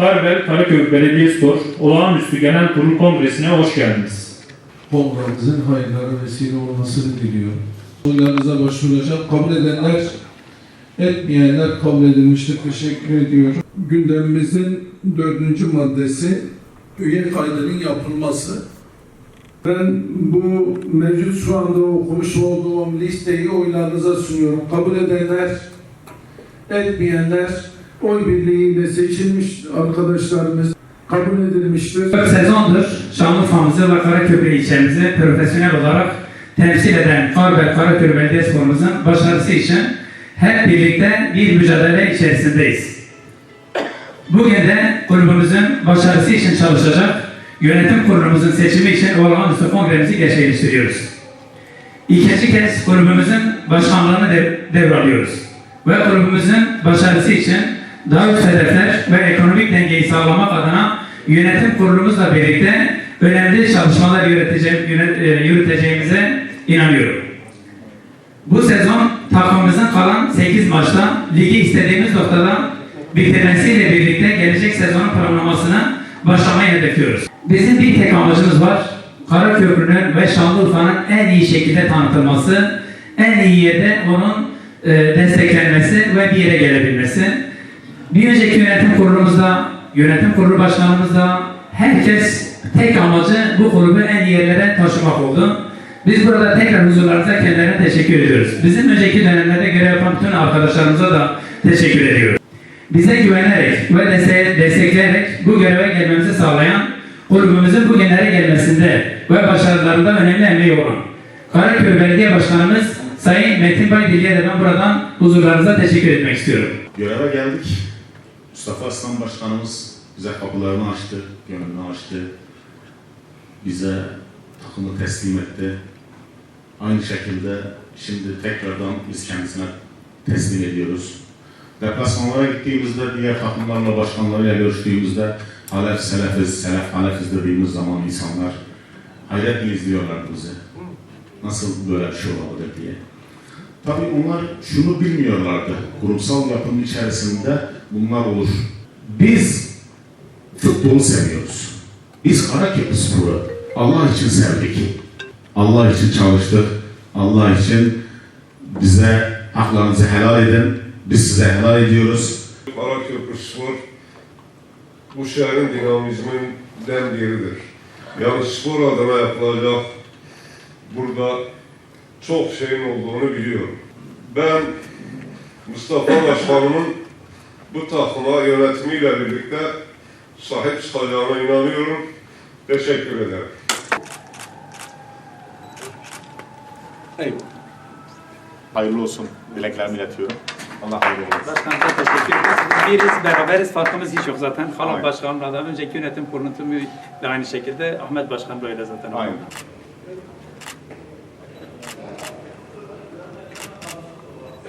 Haber Karaköy Belediyespor Olağanüstü Genel Kurul Kongresi'ne hoş geldiniz. Kongremizin hayırlara vesile olmasını diliyorum. Oylarınıza başvuracağım. Kabul edenler, etmeyenler kabul edilmiştir. Teşekkür ediyorum. Gündemimizin dördüncü maddesi üye kaydının yapılması. Ben bu mevcut şu anda okumuş olduğum listeyi oylarınıza sunuyorum. Kabul edenler, etmeyenler oy birliğiyle seçilmiş arkadaşlarımız kabul edilmiştir. Dört sezondur Şanlıurfa'mızı ve Karaköprü ilçemizi profesyonel olarak temsil eden Karber Karaköy Belediyespor'umuzun başarısı için hep birlikte bir mücadele içerisindeyiz. Bugün de kulübümüzün başarısı için çalışacak yönetim kurulumuzun seçimi için olağanüstü kongremizi gerçekleştiriyoruz. İkinci kez kulübümüzün başkanlığını de- devralıyoruz. Ve kulübümüzün başarısı için daha üst hedefler ve ekonomik dengeyi sağlamak adına yönetim kurulumuzla birlikte önemli çalışmalar e, yürüteceğimize inanıyorum. Bu sezon takımımızın kalan 8 maçta ligi istediğimiz noktada bitirmesiyle birlikte gelecek sezonun planlamasını başlamayı hedefliyoruz. Bizim bir tek amacımız var. Karaköprü'nün ve Şanlıurfa'nın en iyi şekilde tanıtılması, en iyi yerde onun e, desteklenmesi ve bir yere gelebilmesi. Bir önceki yönetim kurulumuzda, yönetim kurulu başkanımızda herkes tek amacı bu kulübü en iyi yerlere taşımak oldu. Biz burada tekrar huzurlarınıza kendilerine teşekkür ediyoruz. Bizim önceki dönemlerde görev yapan bütün arkadaşlarımıza da teşekkür ediyoruz. Bize güvenerek ve destekleyerek bu göreve gelmemizi sağlayan kulübümüzün bugünlere gelmesinde ve başarılarında önemli emeği olan Karaköy Belediye Başkanımız Sayın Metin Bay Dilye'ye de ben buradan huzurlarınıza teşekkür etmek istiyorum. Göreve geldik. Mustafa Aslan Başkanımız bize kapılarını açtı, gönlünü açtı. Bize takımı teslim etti. Aynı şekilde şimdi tekrardan biz kendisine teslim ediyoruz. Deplasmanlara gittiğimizde diğer takımlarla başkanlarıyla görüştüğümüzde Halef Selefiz, Selef Halefiz dediğimiz zaman insanlar hayretle izliyorlar bizi. Nasıl böyle bir şey olabilir diye. Tabii onlar şunu bilmiyorlardı. Kurumsal yapının içerisinde bunlar olur. Biz futbolu seviyoruz. Biz Karaköprü Sporu Allah için sevdik. Allah için çalıştık. Allah için bize haklarınızı helal edin. Biz size helal ediyoruz. Karaköprü Spor bu şehrin dinamizminden biridir. Yani spor adına yapılacak burada çok şeyin olduğunu biliyorum. Ben Mustafa Başkanımın bu takıma yönetimiyle birlikte sahip çıkacağına inanıyorum. Teşekkür ederim. Hayırlı olsun dileklerimi iletiyorum. Allah hayırlı olsun. Başkanımıza teşekkür ederiz. Biriz, beraberiz. Farkımız hiç yok zaten. Halam Aynen. Başkanımla da önceki yönetim kurulu tümüyle aynı şekilde. Ahmet Başkan böyle zaten. Aynen.